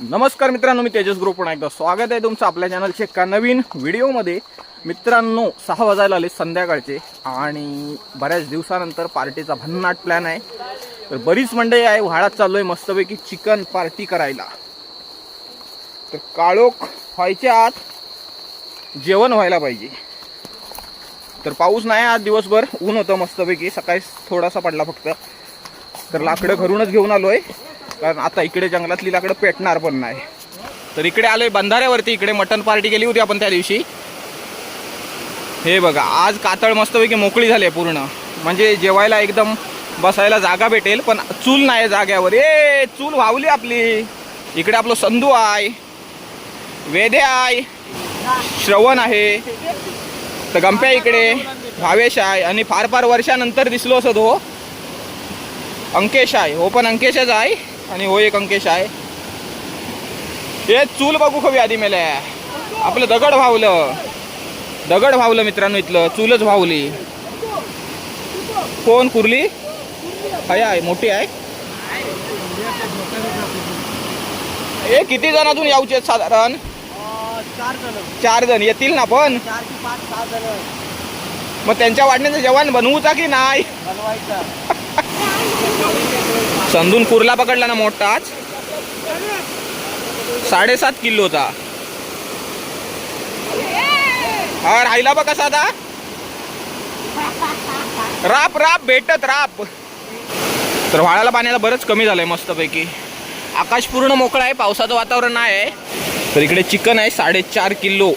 नमस्कार मित्रांनो मी तेजस ग्रुप पुन्हा एकदा स्वागत आहे तुमचं आपल्या चॅनलच्या एका नवीन व्हिडिओमध्ये. मित्रांनो सहा वाजायला आले संध्याकाळचे आणि बऱ्याच दिवसानंतर पार्टीचा भन्नाट प्लॅन आहे. तर बरीच मंडळी आहे व्हाळात चालू आहे मस्तपैकी चिकन पार्टी करायला. तर काळोख व्हायच्या आत जेवण व्हायला पाहिजे. तर पाऊस नाही आज दिवसभर ऊन होतं मस्तपैकी सकाळी थोडासा पडला फक्त. तर लाकडं घरूनच घेऊन आलोय. कारण आता इकडे जंगलातली लाकडं पेटणार पण नाही. तर इकडे आलोय बंधाऱ्यावरती इकडे मटन पार्टी केली होती आपण त्या दिवशी. हे बघा आज कातळ मस्तपैकी मोकळी झाली आहे पूर्ण. म्हणजे जेवायला एकदम बसायला जागा भेटेल पण चूल नाही जाग्यावर. ए चूल वावली आपली. इकडे आपलं संधू आहे वेदे आहे श्रवण आहे. तर गंप्या इकडे भावेश आहे आणि फार फार वर्षानंतर दिसलो असं तो. अंकेश आहे हो पण अंकेशच आहे. आणि हो एक अंकेश आहे. हे चूल बघू खवी आधी मेल्या. आपलं दगड भावलं दगड भावलं मित्रांनो इथलं. चूलच भावली कोण? कुर्ली? काय आहे मोठी आहे. हे किती जण अजून यावचे आहेत साधारण? चार जण. चार जण येतील ना पण? मग त्यांच्या वाटण्याचं जेवण बनवूचा की नाही? चंदून कुर्ला पकडला ना मोठा आज. साडेसात किलोचा हा राहिला बघ कसा आता. राप राप भेटत राप. तर व्हाळाला पाण्याला बरंच कमी झालंय मस्तपैकी. आकाश पूर्ण मोकळं आहे पावसाचं वातावरण आहे. तर इकडे चिकन आहे साडेचार किलो.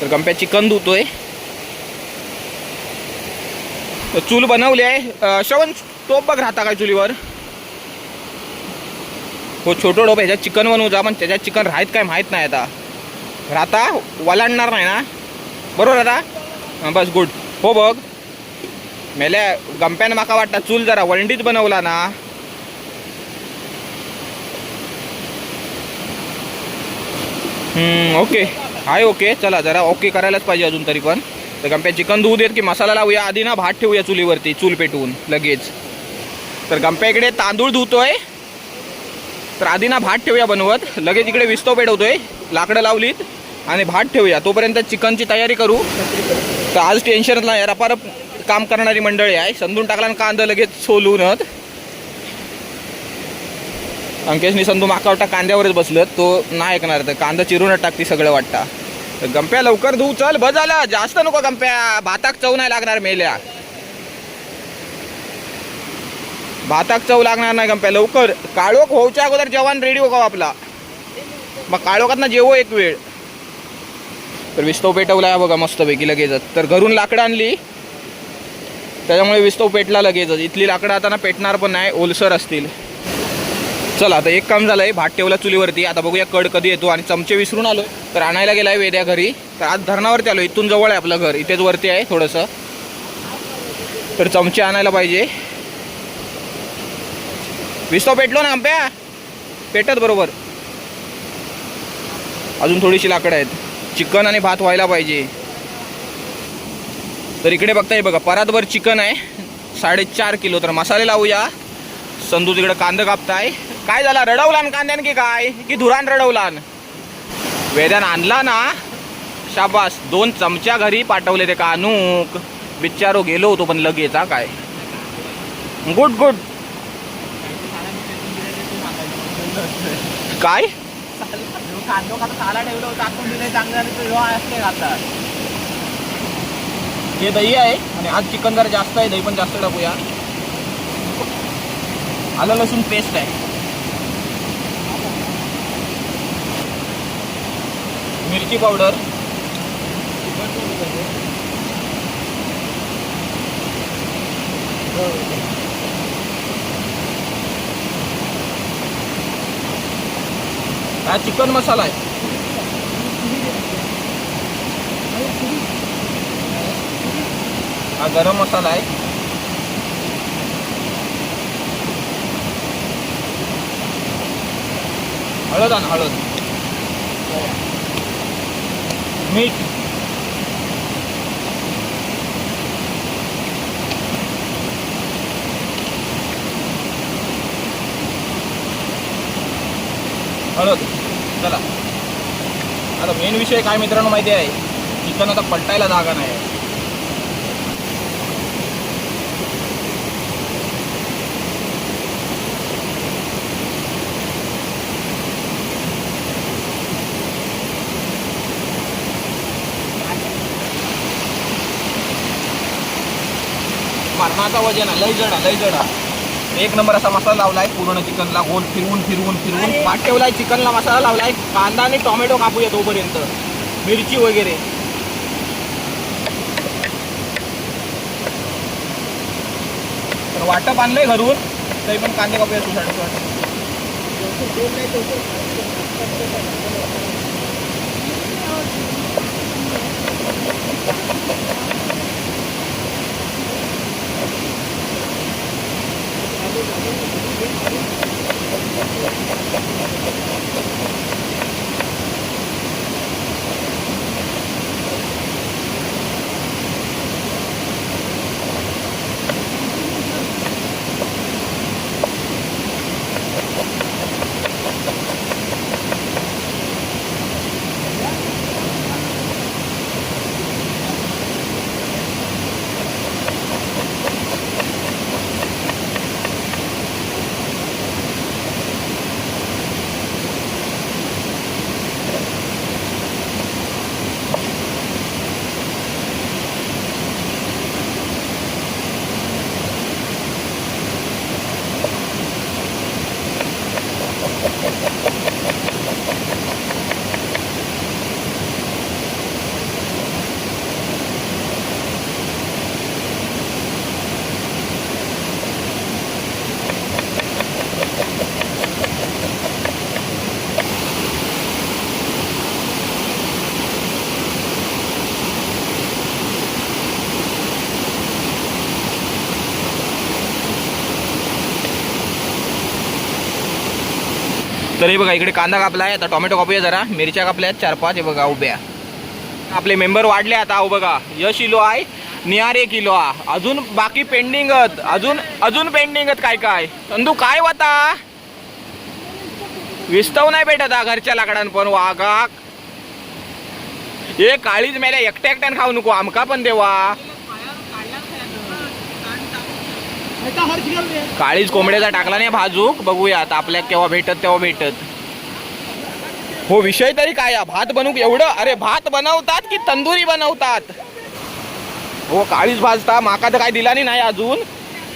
तर गंप्या चिकन धुतोय. चूल बनवली आहे. श्रवण तो बघ राहता काय चुलीवर. हो छोटं डोप ह्याच्यात चिकन बनवू जा पण त्याच्यात चिकन राहत काय माहीत नाही आता. राहता वलांडणार नाही ना. बरोबर आता? हां बस गुड हो बघ. मेल्या गंप्यानं माका वाटता चूल जरा वळंडीत बनवला ना. हम्म, ओके हाय ओके चला जरा ओके करायलाच पाहिजे अजून तरी पण. तर गंप्या चिकन धुवू देत की मसाला लावूया. आधी ना भात ठेवूया चुलीवरती चूल पेटवून लगेच. तर गंप्या इकडे तांदूळ धुतोय. तर आधी ना भात ठेवूया बनवत. लगेच इकडे विस्तो पेटवतोय. लाकडं लावलीत. आणि भात ठेवूया. तोपर्यंत चिकनची तयारी करू. तर आज टेन्शन नाही. रपारप काम करणारी मंडळी आहे. संधून टाकला आणि कांदा लगेच सोलूनच अंकेशनी संधू माका वाटता कांद्यावरच बसलं तो नाही ऐकणार. तर कांदा चिरूनच टाकते सगळं वाटतं गंप्या लवकर धुऊ चल बस झालं. जास्त नको गंप्या. भाताक चव नाही लागणार मेल्या. भाताक चव लागणार नाही गंप्या लवकर. काळोख होऊच्या अगोदर जेवण रेडी हो आपला. मग काळोखात ना जेवो एक वेळ. तर विस्तव पेटवला आहे बघा मस्तपैकी लगेचच. तर घरून लाकडं आणली. त्याच्यामुळे विस्तव पेटला लगेचच. इथली लाकडं आता ना पेटणार पण नाही ओलसर असतील. चला आता एक काम झालंय भात ठेवला चुलीवरती. आता बघूया कड कधी येतो आणि चमचे विसरून आलो तर आणायला गेलाय वेद्या घरी. तर आज धरणावरती आलो इथून जवळ आहे आपलं घर. इथेच वरती आहे थोडंसं. तर चमचे आणायला पाहिजे. विस्तव पेटलो ना आंब्या? पेटत बरोबर. अजून थोडीशी लाकडं आहेत. चिकन आणि भात व्हायला पाहिजे. तर इकडे बघताय बघा परातभर चिकन आहे. साडेचार किलो. तर मसाले लावूया. संधू तिकडे कांदा कापताय. काय झाला? रडवलान कांद्यान की काय? की धुरान रडवलान? वेदान आणला ना. शाबास. दोन चमच्या घरी पाठवले ते कानूक. बिचारो गेलो होतो पण लगेच हा काय? Good good. काय? कांदो का काला ठेवलं होतं टाकून दिले चांगलं आणि तो असते आता हे दही आहे आणि आज चिकन जरा जास्त आहे दही पण जास्त टाकूया. आलं लसूण पेस्ट आहे. मिरची पावडर हा चिकन मसाला आहे. हा गरम मसाला आहे. हळद आण हळद. मीठ. हळद. चला. आता मेन विषय काय मित्रांनो माहिती आहे? चिकन आता पलटायला जागा नाही. मरणाचा वजन आहे. लय जडा लय जडा एक नंबर असा मसाला लावलाय पूर्ण चिकनला गोल फिरवून फिरवून फिरवून. पाठ ठेवलाय चिकनला मसाला लावलाय. कांदा आणि टोमॅटो कापूया तोपर्यंत मिरची वगैरे. तर वाटप आणलंय घरून. तरी पण कांदे कापूया तुझ्यासाठी तर हे बघा इकडे कांदा कापलाय. आता टोमॅटो कापूया जरा. मिरच्या कापल्या आहेत चार पाच हे बघा उभ्या. आपले मेंबर वाढले आता. अहो बघा यश इलो आहे निहारे किलो आ अजून बाकी पेंडिंगत अजून अजून पेंडिंगत काय काय? तंदू काय वाता? विस्तव नाही भेटत हा घरच्या लाकडान पण. वाघा हे काळीच मेल्या. एकट्या एकट्यान खाऊ नको. आमका पण देवा. काळीच कोंबड्याचा टाकला नाही भाजूक. बघूया आता आपल्या केव्हा भेटत तेव्हा भेटत. हो विषय तरी काय भात बनवू एवढं? अरे भात बनवतात की तंदुरी बनवतात? हो काळीच भाजता. माका तर काय दिला नाही अजून.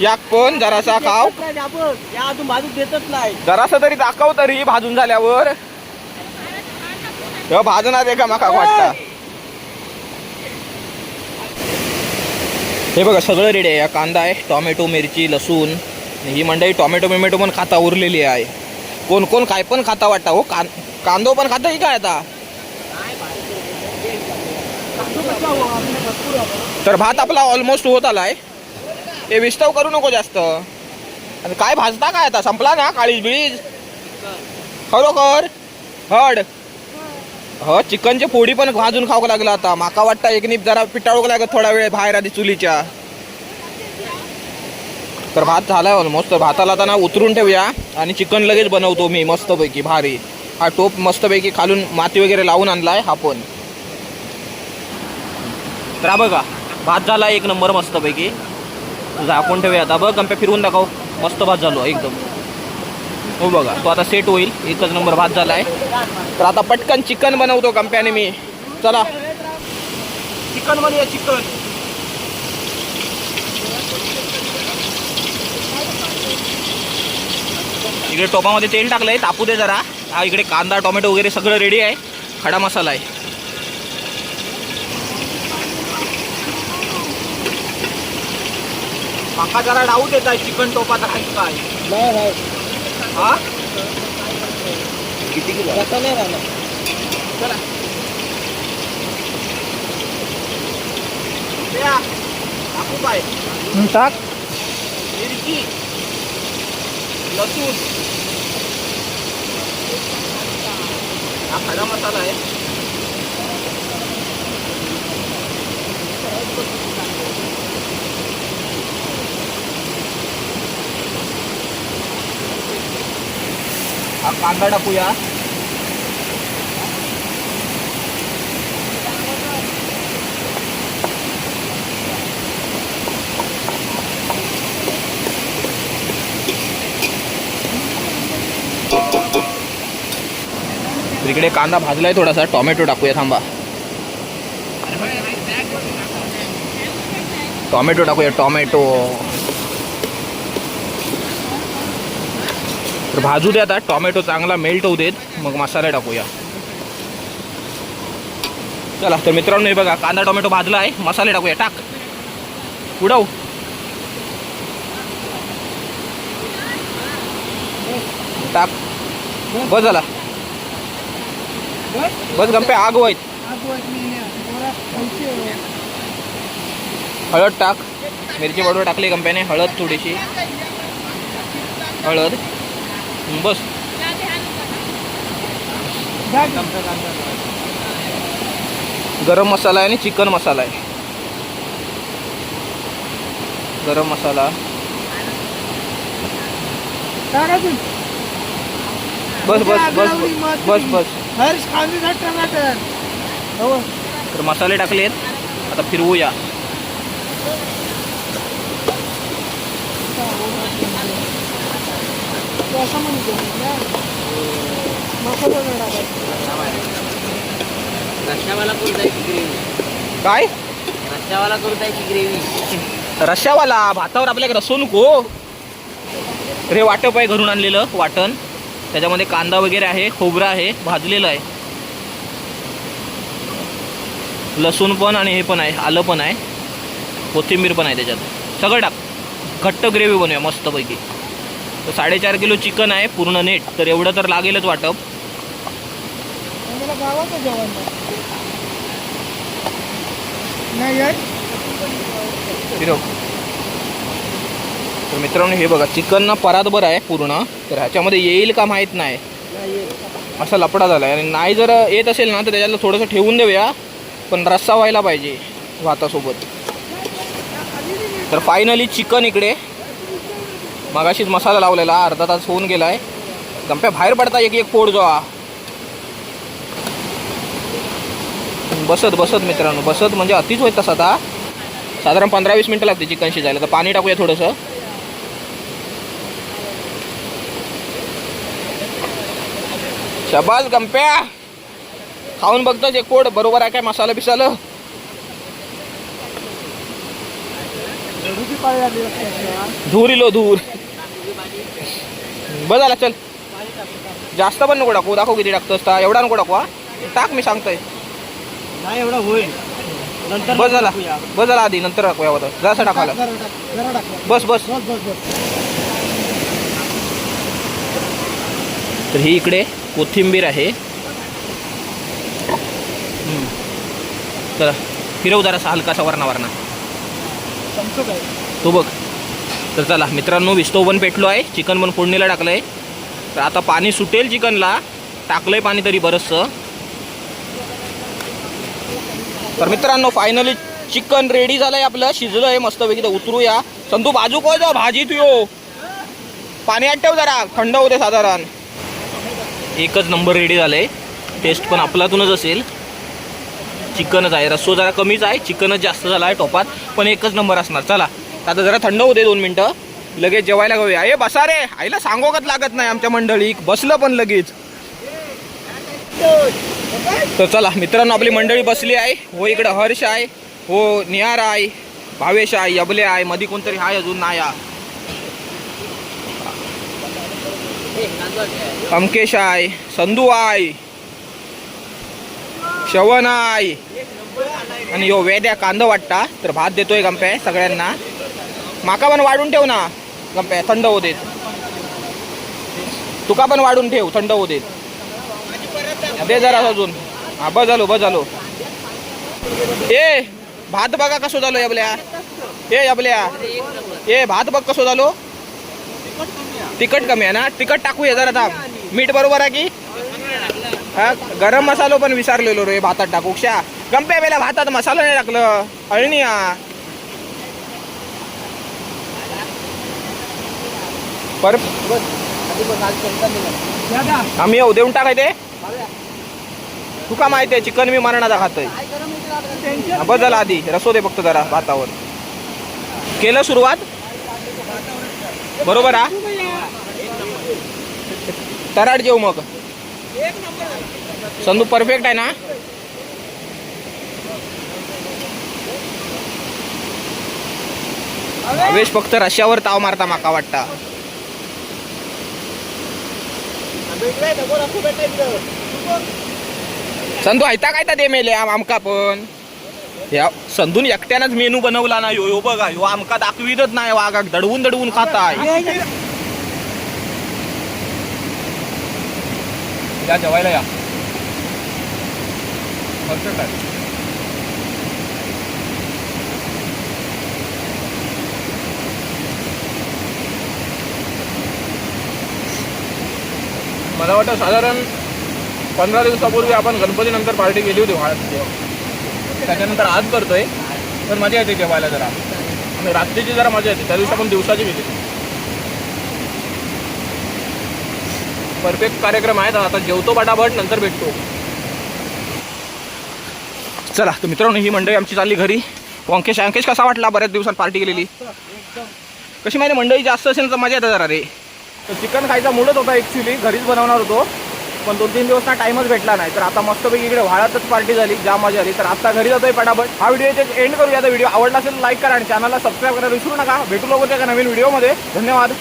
याक पण जरासा खाव. अजून देतच नाही जरासा तरी दाखव तरी भाजून झाल्यावर. तेव्हा भाजणार आहे का माका वाटता? हे बघा सगळं रेडी आहे. कांदा आहे टोमॅटो मिरची लसूण. ही मंडळी टोमॅटो मिमॅटो पण खाता उरलेली आहे. कोण कोण काय पण खाता वाटता. हो कां कांदो पण खाता ही काय आता? तर भात आपला ऑलमोस्ट होत आलाय. हे विस्तव करू नको जास्त. आणि काय भाजता काय आता? संपला ना काळीज बिळीज खरोखर? हड? हो चिकनची पोळी पण भाजून खावं लागलं आता. माका वाटतं एक जरा पिटाळूक लागत थोडा वेळ बाहेर आधी चुलीच्या. तर भात झालाय ऑलमोस्ट तर भाताला आता ना उतरून ठेवूया आणि चिकन लगेच बनवतो मी मस्तपैकी भारी. हा टोप मस्तपैकी खालून माती वगैरे लावून आणलाय हा पण. तर हा बघा भात झाला एक नंबर मस्तपैकी. झाकून ठेवूया आता. बघ कंप्या फिरवून दाखव. मस्त भात झालो एकदम. हो बघा. तो आता सेट होईल. एकच नंबर भात आहे तर आता पटकन चिकन बनवतो कंप्याने मी. चला. चिकन बनवूया चिकन इकडे टोपामध्ये तेल टाकलं आहे तापू दे जरा. हा इकडे कांदा टोमॅटो वगैरे सगळं रेडी आहे. खडा मसाला आहे. माका जरा डाऊट येत आहे चिकन टोपाचा काय काय नाही. हा किती किलो नाही राहणार चला द्या. टाकू पाय टाक मिरची लसूण हा खडा मसाला आहे हा कांदा टाकूया. तिकडे कांदा भाजलाय थोडासा. टॉमॅटो टाकूया थांबा. टॉमॅटो टाकूया टॉमॅटो. तर भाजू दे आता. टोमॅटो चांगला मेल्ट होऊ देत. मग मसाला टाकूया. चला तर मित्रांनो हे बघा कांदा टोमॅटो भाजला आहे. मसाले टाकूया. टाक. उडव. टाक. बस झाला. बस गंपे आग वाईट. हळद टाक. मिरची पावडर टाकली गंप्याने हळद थोडीशी. हळद. बस. गरम मसाला आहे आणि चिकन मसाला आहे. गरम मसाला. बस बस बस बस बस हर्ष टमाटर हो तर मसाले टाकलेत. आता फिरवूया असं म्हणतो मसाला नाही टाकायचा. रश्यावाला की ग्रेव्ही काय? रश्यावाला आहे की ग्रेव्ही रश्यावाला भातावर आपल्याकडे रसो नको. हे वाटप आहे घरून आणलेलं वाटण. त्याच्यामध्ये कांदा वगैरे आहे खोबरं आहे भाजलेलं आहे. लसूण पण आणि हे पण आहे आलं पण आहे. कोथिंबीर पण आहे त्याच्यात. सगळं टाक. घट्ट ग्रेव्ही बनवूया मस्तपैकी. तर साडेचार किलो चिकन आहे पूर्ण नेट. तर एवढं तर लागेलच वाटप. तर मित्रांनो हे बघा चिकन ना परातभर आहे पूर्ण. तर ह्याच्यामध्ये येईल का माहीत नाही. असा लपडा झाला आहे आणि नाही जर येत असेल ना तर त्याच्यातलं थोडंसं ठेवून देऊया. पण रस्सा व्हायला पाहिजे भातासोबत तर फायनली चिकन इकडे. मगाशीच मसाला लावलेला अर्धा तास होऊन गेलाय. गंप्या बाहेर पडता एक एक पोड जो हा. बसत बसत मित्रांनो बसत म्हणजे अतिच होत तसा आता. साधारण पंधरा वीस मिनटं लागते चिकन शिजायला तर पाणी टाकूया थोडंसं. शबाज गंप्या! खाऊन बघतो जे कोड बरोबर आहे काय मसाला बिसाला? धूर इलो धूर. बस झाला चल. जास्त पण नको टाकू दाखव किती टाकतोस ता एवढा नको टाकू हा. टाक मी सांगतोय. नाही एवढं होईल. नंतर बस झाला. बस झाला आधी नंतर टाकूया होतं जरासं टाकायला बस बस. बस बस बस. तर ही इकडे कोथिंबीर आहे. चला फिरव जरासा हलकासा वरणा वरणा तो बघ. तर चला मित्रांनो विस्तो पण पेटलो आहे. चिकन पण फोडणीला टाकलं आहे तर आता पाणी सुटेल चिकनला. टाकलं आहे पाणी तरी बरंचसं. तर मित्रांनो फायनली चिकन रेडी झालं आहे आपलं. शिजलं आहे मस्तपैकी. तर उतरूया. संतू बाजू कोय जाऊ भाजी तू. यो पाणी आत ठेव जरा. थंड होते साधारण. एकच नंबर रेडी झालं आहे टेस्ट पण आपलातूनच असेल. चिकनच आहे. रस्सो जरा कमीच आहे. चिकनच जास्त झाला आहे टोपात. पण एकच नंबर असणार. चला. आता जरा थंड होते दोन मिनटं. लगेच जेवायला घेऊया. ए बसा रे. आईला सांगोगत लागत नाही आमच्या मंडळीक बसलं पण लगेच. तर चला मित्रांनो आपली मंडळी बसली आहे. हो इकडं हर्ष आहे. हो निहार आहे. भावेश आहे. यबले आहे. मध्ये कोणतरी आहे अजून? नाही आहे. अंकेश आहे. संधू आहे. शवन आहे. आणि यो वेद्या कांदा वाटता. तर भात देतोय गंप्या सगळ्यांना. माका पण वाढून ठेव ना. गंप्या थंड होऊ देत. तुका पण वाढून ठेव थंड होऊ देत. दे जरा अजून. हा बस झालो बस झालो. ए भात बघा कसो झालो यबल्या ए यबल्या ए भात बघ कसो झालो. तिखट कमी आहे ना? तिखट टाकूया जरा थांब. मीठ बरोबर आहे की? हा गरम मसालो पण विसरलेलो रे भातात टाकू. क्षा गंप्या वेळेला भातात मसाला नाही टाकलं. अळणी हा. पर आम्ही येऊ देऊन टाकाय ते. तुका माहिती आहे चिकन मी मरणाचा खातोय. हा, बस झाला आधी. रसो दे फक्त जरा भातावर. केलं सुरुवात? बरोबर हा? तराट जेऊ मग. संदू परफेक्ट आहे ना? भावेश फक्त रश्यावर ताव मारता माका वाटता. संधू ऐता काय ते मेले? आम आमका पण. या संधून एकट्यानंच मेनू बनवला ना यो यो बघा यो आमका दाखवीतच नाही वाघाक. दडवून दडवून खाताय. या जेवायला या. काय? मला वाटतं साधारण पंधरा दिवसापूर्वी आपण गणपती नंतर पार्टी केली होती महाराष्ट्राची त्याच्यानंतर आज करतोय तर मजा येते जेवायला जरा. आणि रात्रीची जरा मजा येते त्या दिवशी आपण दिवसाची केली. परफेक्ट कार्यक्रम आहे आता जेवतो बटाबट नंतर भेटतो. चला तर मित्रांनो ही मंडळी आमची चालली घरी. वंकेश अंकेश कसा वाटला? बऱ्याच दिवसात पार्टी केलेली. कशी माहिती मंडळी जास्त असेल तर मजा येते जरा रे. तर चिकन खायचा मूडच होता ॲक्च्युली घरीच बनवणार होतो. पण दोन तीन दिवस ना टाइमच भेटला नाही. तर आता मस्तपैकी इकडे वाळातच पार्टी झाली. जाम मजा आली. तर आता घरी जातोय पटापट. हा व्हिडिओ एंड करूया तर व्हिडिओ आवडला असेल लाईक करा आणि चॅनलला सबस्क्राईब करायला विसरू नका. भेटू लवकर त्या नवीन व्हिडिओमध्ये धन्यवाद.